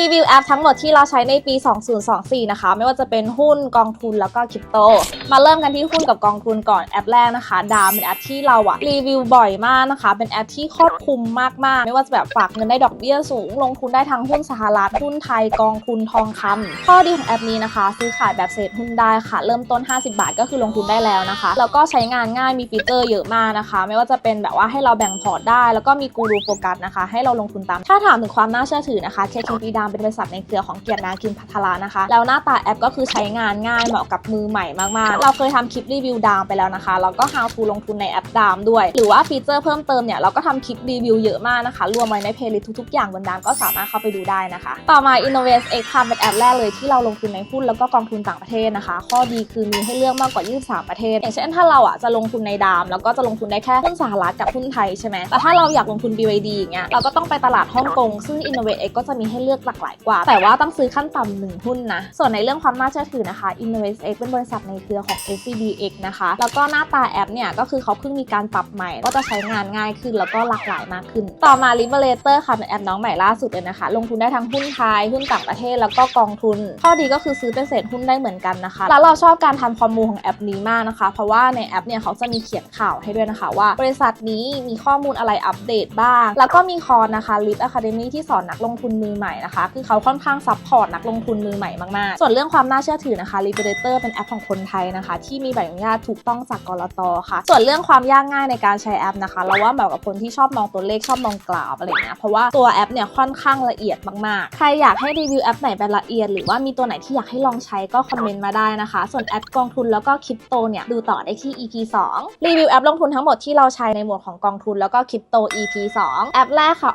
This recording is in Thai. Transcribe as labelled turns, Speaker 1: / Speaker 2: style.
Speaker 1: รีวิวแอปทั้งหมดที่เราใช้ในปี 2024 นะคะ ไม่ว่าจะเป็นหุ้นกองทุนแล้วก็คริปโต มาเริ่มกันที่หุ้นกับกองทุนก่อนแอปแรกนะคะ ดามเป็นแอปที่เราอะรีวิวบ่อยมากนะคะ เป็นแอปที่ครอบคลุมมากๆ ไม่ว่าจะแบบฝากเงินได้ดอกเบี้ยสูง ลงทุนได้ทั้งหุ้นสหรัฐหุ้นไทยกองทุนทองคำข้อดีของแอปนี้นะคะ ซื้อขายแบบเศษหุ้นได้ค่ะ เริ่มต้น 50 บาทก็คือลงทุนได้แล้วนะคะแล้วก็ใช้งานง่ายมีฟีเจอร์เยอะมากนะคะ ไม่ว่าจะเป็นแบบว่าให้เราแบ่งพอร์ตได้ แล้วก็มีกูรูโฟกัสนะคะ ให้เราลงทุนตาม ถ้าถามถึงความน่าเชื่อถือนะคะ KKP ดามเป็นบริษัทในเครือของเกียรตินาคินพัทรานะคะ แล้วหน้าตาแอปก็คือใช้งานง่ายเหมาะกับมือใหม่มากๆเราเคยทำคลิปรีวิวดามไปแล้วนะคะ แล้วก็ how to ลงทุนในแอปดามด้วย หรือว่าฟีเจอร์เพิ่มเติมเนี่ยเราก็ทำคลิปรีวิวเยอะมากนะคะ รวมไว้ในเพลย์ลิสต์ทุกๆอย่างบนดามก็สามารถเข้าไปดูได้นะคะ ต่อมา Innovate X ค่ะเป็นแอปแรกเลยที่เราลงทุนในหุ้นแล้วก็กองทุนต่างประเทศนะคะ ข้อดีคือมีให้เลือกมากกว่า 23 ประเทศ อย่างเช่นถ้าเราอะจะลงทุนในดาม แล้วก็จะลงทุนได้แค่หุ้นสหรัฐกับหุ้นไทยใช่ไหมแต่ถ้าเราอยากลงทุน BYD อย่างเงี้ยเราก็ต้องไปตลาดฮ่องกงซึ่ง Innovate X ก็จะมีให้เลือกหลากหลายกว่า แต่ว่าต้องซื้อขั้นต่ำหนึ่งหุ้นนะส่วนในเรื่องความน่าเชื่อถือนะคะ Innovate X เป็นบริษัทในเครือของ SCBX นะคะ แล้วก็หน้าตาแอปเนี่ย ก็คือเขาเพิ่งมีการปรับใหม่ ก็จะใช้งานง่ายขึ้นแล้วก็หลากหลายมากขึ้น ต่อมา Liberator ค่ะเป็นแอปน้องใหม่ล่าสุดเลยนะคะ ลงทุนได้ทั้งหุ้นไทยหุ้นต่างประเทศแล้วก็กองทุน ข้อดีก็คือซื้อเป็นเศษหุ้นได้เหมือนกันนะคะ แล้วเราชอบการทำข้อมูลของแอปนี้มากนะคะ เพราะว่าในแอปเนี่ยเขาจะมีเขียนข่าวให้ด้วยนะคะ ว่าบริษัทนี้มีข้อมูลอะไรอัปเดตบ้าง แล้วก็มีคอร์สนะคะ Lip Academy ที่สอนนักลงทุนมือใหม่นะคะ คือเขาค่อนข้างซัพพอร์ตนักลงทุนมือใหม่มากๆ ส่วนเรื่องความน่าเชื่อถือนะคะ Liberator เป็นแอปของคนไทยนะคะ ที่มีใบอนุญาตถูกต้องจากกรตค่ะ ส่วนเรื่องความยากง่ายในการใช้แอปนะคะเราว่าเหมาะกับคนที่ชอบมองตัวเลขชอบมองกราฟอะไรเงี้ยเพราะว่าตัวแอปเนี่ยค่อนข้างละเอียดมากๆ ใครอยากให้รีวิวแอปไหนแบบละเอียด หรือว่ามีตัวไหนที่อยากให้ลองใช้ก็คอมเมนต์มาได้นะคะ ส่วนแอปกองทุนแล้วก็คริปโตเนี่ยดูต่อได้ที่ EP 2 รีวิวแอปลงทุนทั้งหมดที่เราใช้ในหมวดของกองทุนแล้วก็คริปโต EP 2 แอปแรกค่ะ